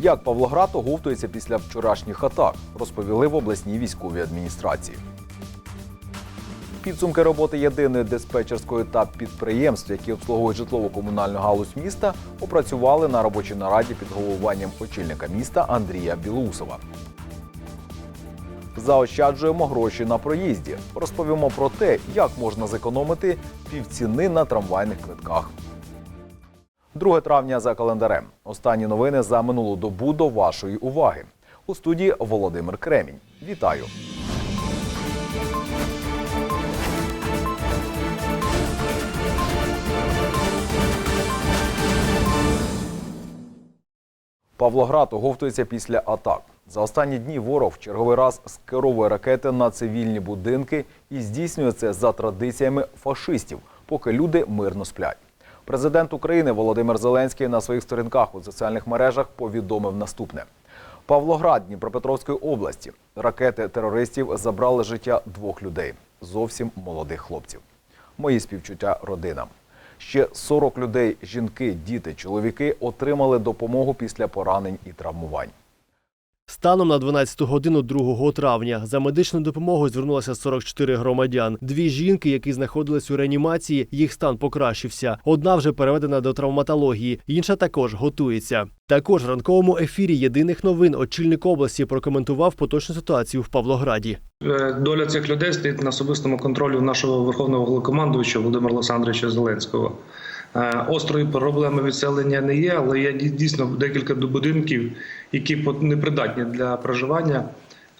Як Павлоград оговтується після вчорашніх атак, розповіли в обласній військовій адміністрації. Підсумки роботи єдиної диспетчерської та підприємств, які обслуговують житлово-комунальну галузь міста, опрацювали на робочій нараді під головуванням очільника міста Андрія Білоусова. Заощаджуємо гроші на проїзді. Розповімо про те, як можна зекономити півціни на трамвайних квитках. 2 травня за календарем. Останні новини за минулу добу до вашої уваги. У студії Володимир Кремінь. Вітаю! Павлоград оговтується після атак. За останні дні ворог в черговий раз скеровує ракети на цивільні будинки і здійснює це за традиціями фашистів, поки люди мирно сплять. Президент України Володимир Зеленський на своїх сторінках у соціальних мережах повідомив наступне: Павлоград Дніпропетровської області. Ракети терористів забрали життя двох людей, зовсім молодих хлопців. Мої співчуття родинам. Ще 40 людей, жінки, діти, чоловіки отримали допомогу після поранень і травмувань. Станом на 12 годину 2 травня за медичною допомогою звернулося 44 громадян. Дві жінки, які знаходились у реанімації, їх стан покращився. Одна вже переведена до травматології, інша також готується. Також в ранковому ефірі єдиних новин очільник області прокоментував поточну ситуацію в Павлограді. Е, Доля цих людей стоїть на особистому контролі нашого верховного головнокомандувача Володимира Олександровича Зеленського. Е, Острої проблеми відселення не є, але є дійсно декілька будинків, які непридатні для проживання.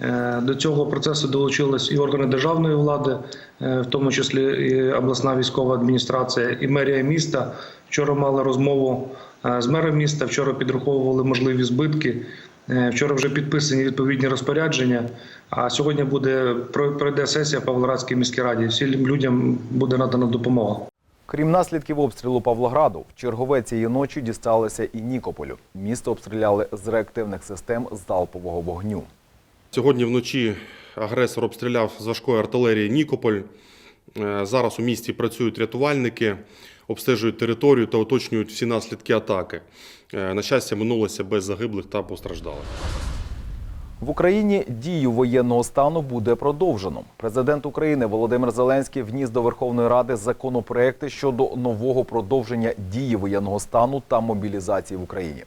Е, До цього процесу долучились і органи державної влади, е, в тому числі і обласна військова адміністрація, і мерія міста. Вчора мали розмову з мером міста. Вчора підраховували можливі збитки. Вчора вже підписані відповідні розпорядження. А сьогодні буде пройде сесія в Павлоградській міській раді. Всім людям буде надана допомога. Крім наслідків обстрілу Павлограду, в чергове цієї ночі дісталося і Нікополю. Місто обстріляли з реактивних систем залпового вогню. Сьогодні вночі агресор обстріляв з важкої артилерії Нікополь. Е, Зараз у місті працюють рятувальники, обстежують територію та уточнюють всі наслідки атаки. Е, На щастя, минулося без загиблих та постраждалих. В Україні дію воєнного стану буде продовжено. Президент України Володимир Зеленський вніс до Верховної Ради законопроекти щодо нового продовження дії воєнного стану та мобілізації в Україні.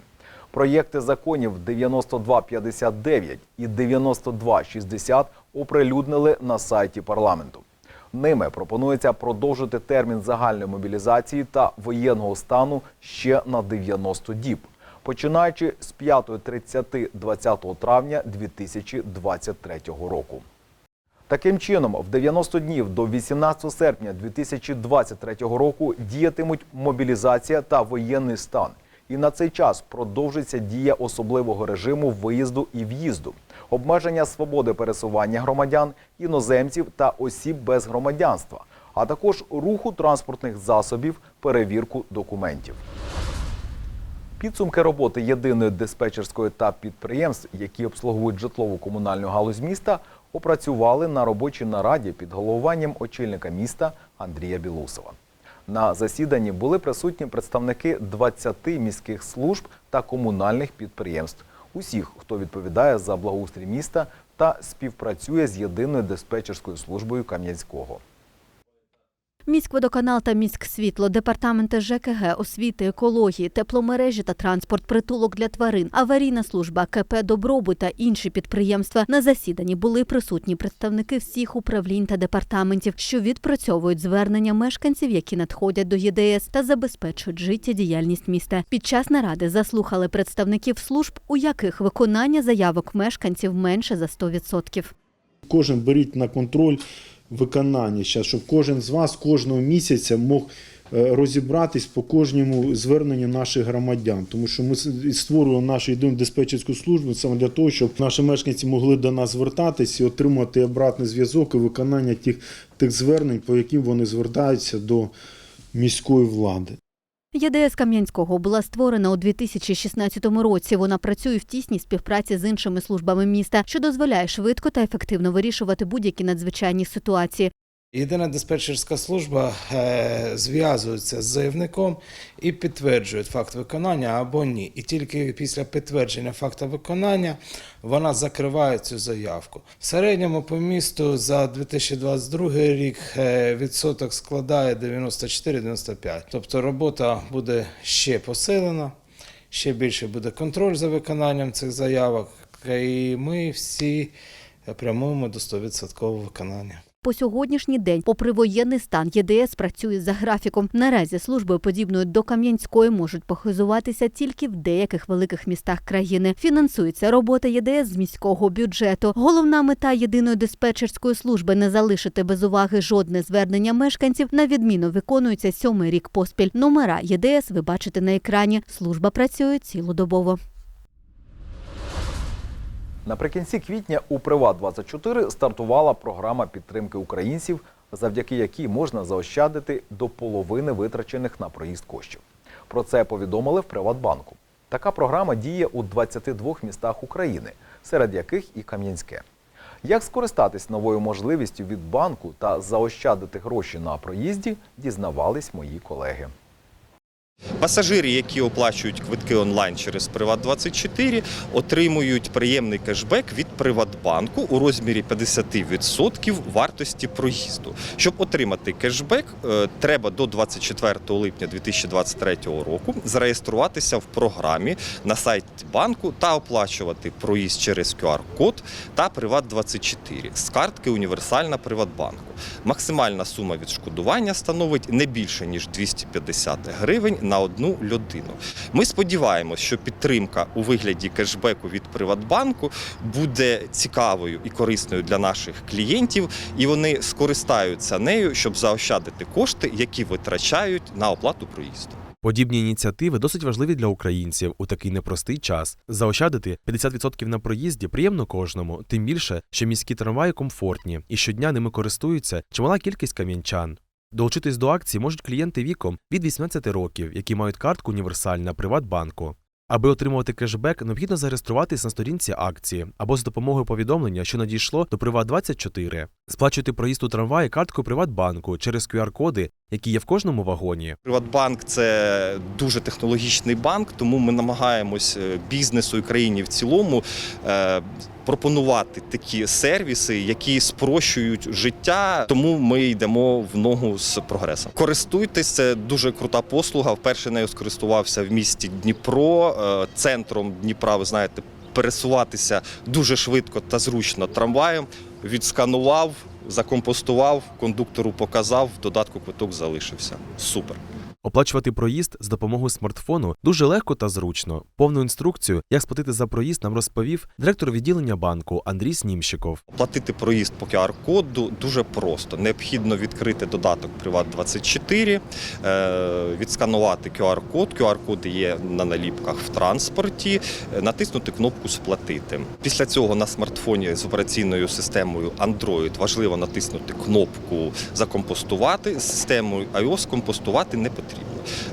Проєкти законів 9259 і 9260 оприлюднили на сайті парламенту. Ними пропонується продовжити термін загальної мобілізації та воєнного стану ще на 90 діб, починаючи з 5.30 20 травня 2023 року. Таким чином, в 90 днів до 18 серпня 2023 року діятимуть мобілізація та воєнний стан. І на цей час продовжиться дія особливого режиму виїзду і в'їзду, обмеження свободи пересування громадян, іноземців та осіб без громадянства, а також руху транспортних засобів, перевірку документів. Підсумки роботи єдиної диспетчерської та підприємств, які обслуговують житлову комунальну галузь міста, опрацювали на робочій нараді під головуванням очільника міста Андрія Білусова. На засіданні були присутні представники 20 міських служб та комунальних підприємств, усіх, хто відповідає за благоустрій міста та співпрацює з єдиною диспетчерською службою Кам'янського. Міськводоканал та міськсвітло, департаменти ЖКГ, освіти, екології, тепломережі та транспорт, притулок для тварин, аварійна служба, КП «Добробут» та інші підприємства. На засіданні були присутні представники всіх управлінь та департаментів, що відпрацьовують звернення мешканців, які надходять до ЄДС та забезпечують життєдіяльність міста. Під час наради заслухали представників служб, у яких виконання заявок мешканців менше за 100%. Кожен беріть на контроль виконання, зараз, щоб кожен з вас кожного місяця мог е, розібратись по кожному зверненню наших громадян, тому що ми створюємо нашу єдину диспетчерську службу саме для того, щоб наші мешканці могли до нас звертатись і отримати обратний зв'язок і виконання тих, тих звернень, по яким вони звертаються до міської влади. ЄДС Кам'янського була створена у 2016 році. Вона працює в тісній співпраці з іншими службами міста, що дозволяє швидко та ефективно вирішувати будь-які надзвичайні ситуації. Єдина диспетчерська служба е, зв'язується з заявником і підтверджує факт виконання або ні. І тільки після підтвердження факту виконання вона закриває цю заявку. В середньому по місту за 2022 рік е, відсоток складає 94-95. Тобто робота буде ще посилена, ще більше буде контроль за виконанням цих заявок, і ми всі прямуємо до 100% виконання. По сьогоднішній день, попри воєнний стан, ЄДС працює за графіком. Наразі службою подібною до Кам'янської можуть похизуватися тільки в деяких великих містах країни. Фінансується робота ЄДС з міського бюджету. Головна мета єдиної диспетчерської служби не залишити без уваги жодне звернення мешканців. На відміну виконується сьомий рік поспіль. Номера ЄДС ви бачите на екрані. Служба працює цілодобово. Наприкінці квітня у Приват 24 стартувала програма підтримки українців, завдяки якій можна заощадити до половини витрачених на проїзд коштів. Про це повідомили в Приватбанку. Така програма діє у 22 містах України, серед яких і Кам'янське. Як скористатись новою можливістю від банку та заощадити гроші на проїзді, дізнавались мої колеги. Пасажири, які оплачують квитки онлайн через Приват24, отримують приємний кешбек від Приватбанку у розмірі 50% вартості проїзду. Щоб отримати кешбек, е, треба до 24 липня 2023 року зареєструватися в програмі на сайті банку та оплачувати проїзд через QR-код та Приват24 з картки Універсальна Приватбанку. Максимальна сума відшкодування становить не більше ніж 250 гривень на одну людину. Ми сподіваємось, що підтримка у вигляді кешбеку від Приватбанку буде цікавою і корисною для наших клієнтів, і вони скористаються нею, щоб заощадити кошти, які витрачають на оплату проїзду. Подібні ініціативи досить важливі для українців у такий непростий час. Заощадити 50% на проїзді приємно кожному, тим більше, що міські трамваї комфортні і щодня ними користуються чимала кількість кам'янчан. Долучитись до акції можуть клієнти віком від 18 років, які мають картку універсальна Приватбанку. Аби отримувати кешбек, необхідно зареєструватись на сторінці акції або з допомогою повідомлення, що надійшло до Приват24. Сплачуйте проїзд у трамваї карткою Приватбанку через QR-коди, які є в кожному вагоні. Приватбанк це дуже технологічний банк, тому ми намагаємось е, бізнесу і країні в цілому е, пропонувати такі сервіси, які спрощують життя. Тому ми йдемо в ногу з прогресом. Користуйтесь, це дуже крута послуга. Вперше нею скористувався в місті Дніпро. Е, Центром Дніпра, ви знаєте, пересуватися дуже швидко та зручно трамваєм. Відсканував, закомпостував, кондуктору показав, в додатку квиток залишився. Супер. Оплачувати проїзд з допомогою смартфону дуже легко та зручно. Повну інструкцію, як сплатити за проїзд, нам розповів директор відділення банку Андрій Снімщиков. Оплатити проїзд по QR-коду дуже просто. Необхідно відкрити додаток Приват24, е, відсканувати QR-код. QR-коди є на наліпках в транспорті, е, натиснути кнопку Сплатити. Після цього на смартфоні з операційною системою Android важливо натиснути кнопку Закомпостувати. З системою iOS компостувати не потрібно.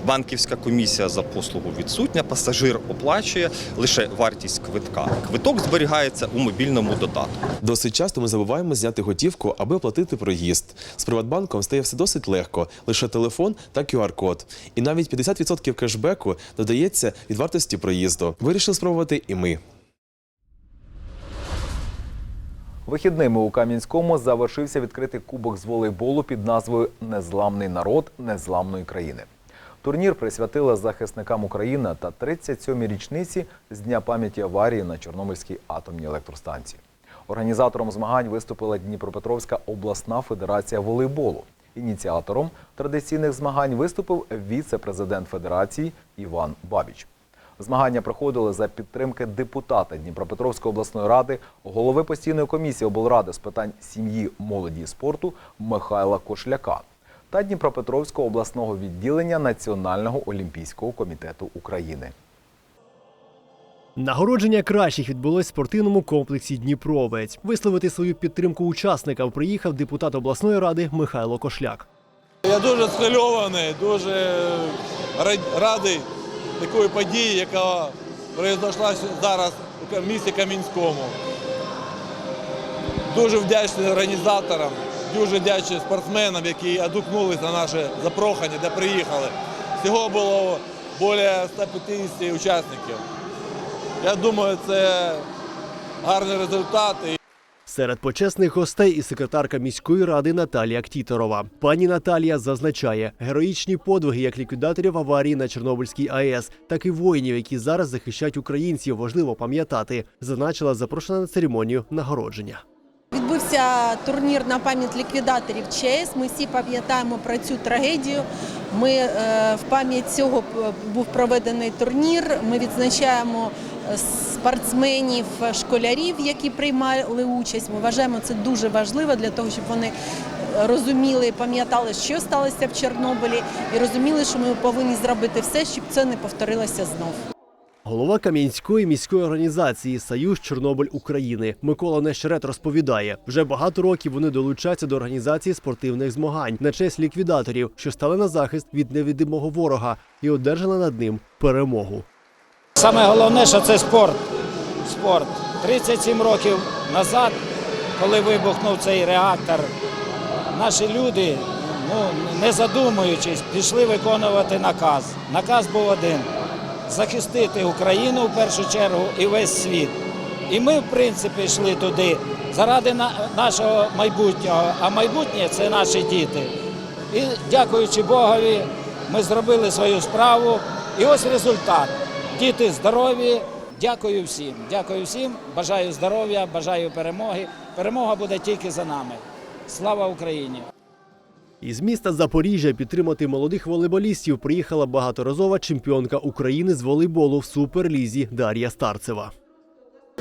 Банківська комісія за послугу відсутня, пасажир оплачує лише вартість квитка. Квиток зберігається у мобільному додатку. Досить часто ми забуваємо зняти готівку, аби оплатити проїзд. З Приватбанком стає все досить легко, лише телефон та QR-код. І навіть 50% кешбеку додається від вартості проїзду. Вирішили спробувати і ми. Вихідними у Кам'янському завершився відкритий кубок з волейболу під назвою Незламний народ незламної країни. Турнір присвятили захисникам України та 37-й річниці з дня пам'яті аварії на Чорнобильській атомній електростанції. Організатором змагань виступила Дніпропетровська обласна федерація волейболу. Ініціатором традиційних змагань виступив віце-президент федерації Іван Бабіч. Змагання проходили за підтримки депутата Дніпропетровської обласної ради, голови постійної комісії облради з питань сім'ї, молоді і спорту Михайла Кошляка та Дніпропетровського обласного відділення Національного олімпійського комітету України. Нагородження кращих відбулось в спортивному комплексі Дніпровець. Висловити свою підтримку учасникам приїхав депутат обласної ради Михайло Кошляк. Я дуже схвильований, дуже радий такої події, яка пройшла зараз у місті Кам'янському. Дуже вдячний організаторам дуже вдячний спортсменам, які одукнулись на наше запрохання, де приїхали. Всього було більше 150 учасників. Я думаю, це гарний результат. Серед почесних гостей і секретарка міської ради Наталія Ктіторова. Пані Наталія зазначає, героїчні подвиги як ліквідаторів аварії на Чорнобильській АЕС, так і воїнів, які зараз захищають українців, важливо пам'ятати. Зазначила запрошена на церемонію нагородження. Відбувся турнір на пам'ять ліквідаторів ЧАЕС. Ми всі пам'ятаємо про цю трагедію. Ми е, в пам'ять цього був проведений турнір. Ми відзначаємо е, спортсменів, е, школярів, які приймали участь. Ми вважаємо це дуже важливо для того, щоб вони розуміли, пам'ятали, що сталося в Чорнобилі, і розуміли, що ми повинні зробити все, щоб це не повторилося знов. Голова Кам'янської міської організації Союз Чорнобиль України Микола Нещерет розповідає, вже багато років вони долучаються до організації спортивних змагань на честь ліквідаторів, що стали на захист від невидимого ворога і одержали над ним перемогу. Саме головне, що це спорт. Спорт. 37 років назад, коли вибухнув цей реактор, наші люди, ну, не задумуючись, пішли виконувати наказ. Наказ був один захистити Україну в першу чергу і весь світ. І ми, в принципі, йшли туди заради нашого майбутнього, а майбутнє це наші діти. І дякуючи Богові, ми зробили свою справу. І ось результат. Діти здорові. Дякую всім. Дякую всім. Бажаю здоров'я, бажаю перемоги. Перемога буде тільки за нами. Слава Україні! Із міста Запоріжжя підтримати молодих волейболістів приїхала багаторазова чемпіонка України з волейболу в суперлізі Дар'я Старцева.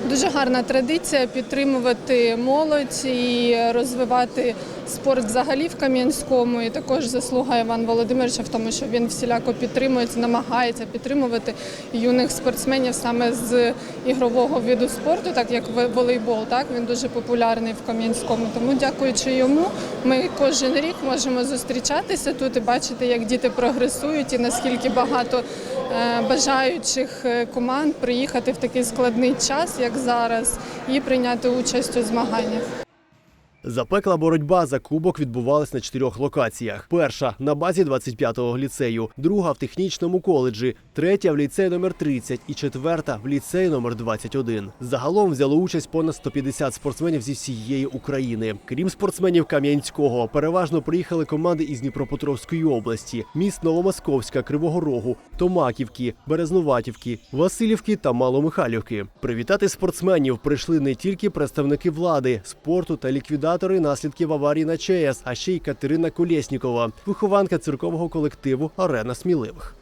Дуже гарна традиція підтримувати молодь і розвивати спорт взагалі в Кам'янському. І також заслуга Іван Володимировича в тому, що він всіляко підтримує, намагається підтримувати юних спортсменів саме з ігрового виду спорту, так як волейбол. Так він дуже популярний в Кам'янському. Тому, дякуючи йому, ми кожен рік можемо зустрічатися тут і бачити, як діти прогресують і наскільки багато бажаючих е, команд приїхати в такий складний час, як зараз, і прийняти участь у змаганнях. Запекла боротьба за кубок відбувалась на чотирьох локаціях. Перша на базі 25-го ліцею, друга в технічному коледжі, третя в ліцеї номер 30 і четверта в ліцеї номер 21. Загалом взяло участь понад 150 спортсменів зі всієї України. Крім спортсменів Кам'янського, переважно приїхали команди із Дніпропетровської області, міст Новомосковська, Кривого Рогу, Томаківки, Березнуватівки, Васильівки та Маломихайлівки. Привітати спортсменів прийшли не тільки представники влади, спорту та ліквідатори наслідків аварії на ЧАЕС, а ще й Катерина Колєснікова, вихованка циркового колективу Арена сміливих.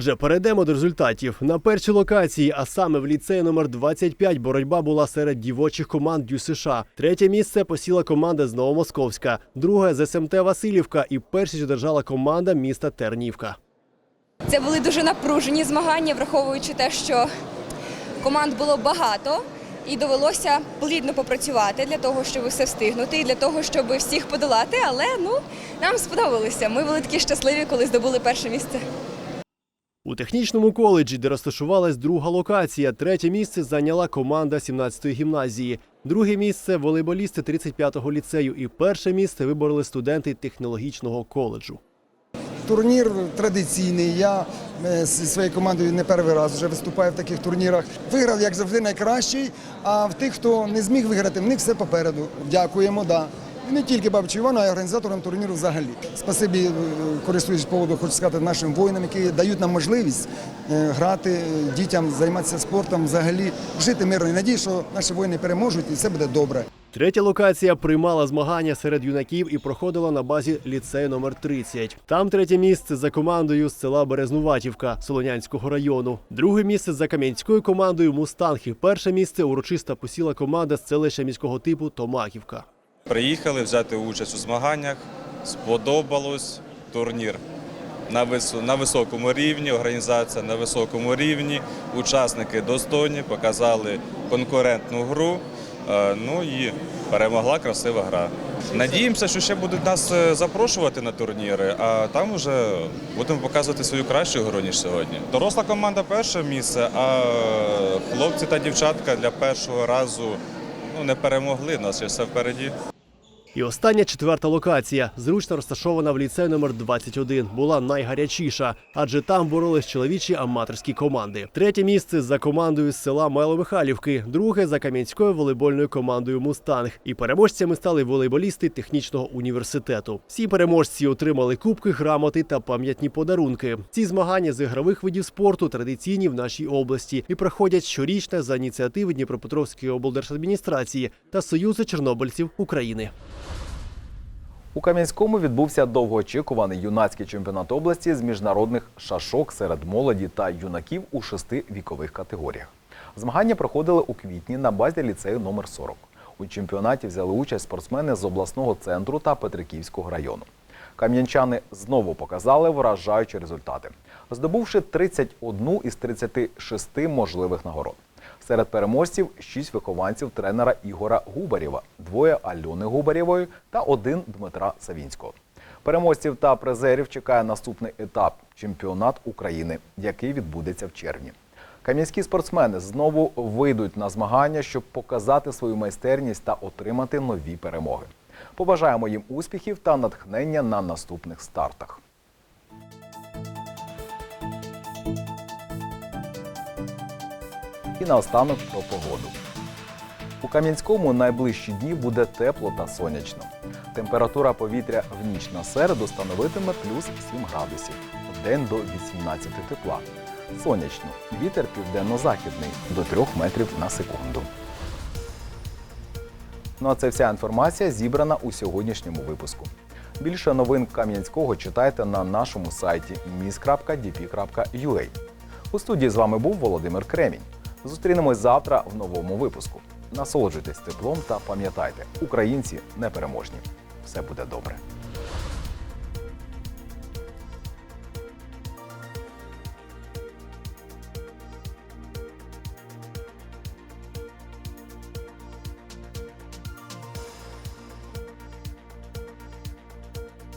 Отже, перейдемо до результатів. На першій локації, а саме в ліцеї номер 25, боротьба була серед дівочих команд Дю США. Третє місце посіла команда з Новомосковська, друге з СМТ Васильівка і першість одержала команда міста Тернівка. Це були дуже напружені змагання, враховуючи те, що команд було багато, і довелося плідно попрацювати для того, щоб все встигнути, і для того, щоб всіх подолати. Але ну нам сподобалося. Ми були такі щасливі, коли здобули перше місце. У технічному коледжі, де розташувалась друга локація, третє місце зайняла команда 17-ї гімназії. Друге місце волейболісти 35-го ліцею. І перше місце вибороли студенти технологічного коледжу. Турнір традиційний. Я е, зі своєю командою не перший раз вже виступаю в таких турнірах. Виграв, як завжди, найкращий. А в тих, хто не зміг виграти, в них все попереду. Дякуємо, да. Не тільки Бабчу Івану, а й організаторам турніру взагалі. Спасибі, е, користуючись поводу, хочу сказати нашим воїнам, які дають нам можливість е, грати е, дітям, займатися спортом, взагалі жити мирно. І надію, що наші воїни переможуть і все буде добре. Третя локація приймала змагання серед юнаків і проходила на базі ліцею номер 30. Там третє місце за командою з села Березнуватівка Солонянського району. Друге місце за кам'янською командою Мустанг. І перше місце урочиста посіла команда з селища міського типу Томаківка. Приїхали взяти участь у змаганнях. Сподобалось турнір на на високому рівні, організація на високому рівні. Учасники достойні, показали конкурентну гру. Е, Ну і перемогла красива гра. Надіємося, що ще будуть нас е, запрошувати на турніри, а там вже будемо показувати свою кращу гру, ніж сьогодні. Доросла команда перше місце, а хлопці та дівчатка для першого разу ну, не перемогли. У нас ще все впереді. І остання четверта локація, зручно розташована в ліцеї номер 21, була найгарячіша, адже там боролись чоловічі аматорські команди. Третє місце за командою з села Майломихайлівки, друге за кам'янською волейбольною командою Мустанг. І переможцями стали волейболісти технічного університету. Всі переможці отримали кубки, грамоти та пам'ятні подарунки. Ці змагання з ігрових видів спорту традиційні в нашій області і проходять щорічно за ініціативи Дніпропетровської облдержадміністрації та Союзу чорнобильців України. У Кам'янському відбувся довгоочікуваний юнацький чемпіонат області з міжнародних шашок серед молоді та юнаків у шести вікових категоріях. Змагання проходили у квітні на базі ліцею номер 40. У чемпіонаті взяли участь спортсмени з обласного центру та Петриківського району. Кам'янчани знову показали вражаючі результати, здобувши 31 із 36 можливих нагород. Серед переможців шість вихованців тренера Ігора Губарєва, двоє Альони Губарєвої та один Дмитра Савінського. Переможців та призерів чекає наступний етап чемпіонат України, який відбудеться в червні. Кам'янські спортсмени знову вийдуть на змагання, щоб показати свою майстерність та отримати нові перемоги. Побажаємо їм успіхів та натхнення на наступних стартах. І наостанок про погоду. У Кам'янському найближчі дні буде тепло та сонячно. Температура повітря в ніч на середу становитиме плюс 7 градусів, в день до 18 тепла. Сонячно. Вітер південно-західний до 3 метрів на секунду. Ну а це вся інформація зібрана у сьогоднішньому випуску. Більше новин Кам'янського читайте на нашому сайті mis.dp.ua. У студії з вами був Володимир Кремінь. Зустрінемось завтра в новому випуску. Насолоджуйтесь теплом та пам'ятайте, українці непереможні. Все буде добре.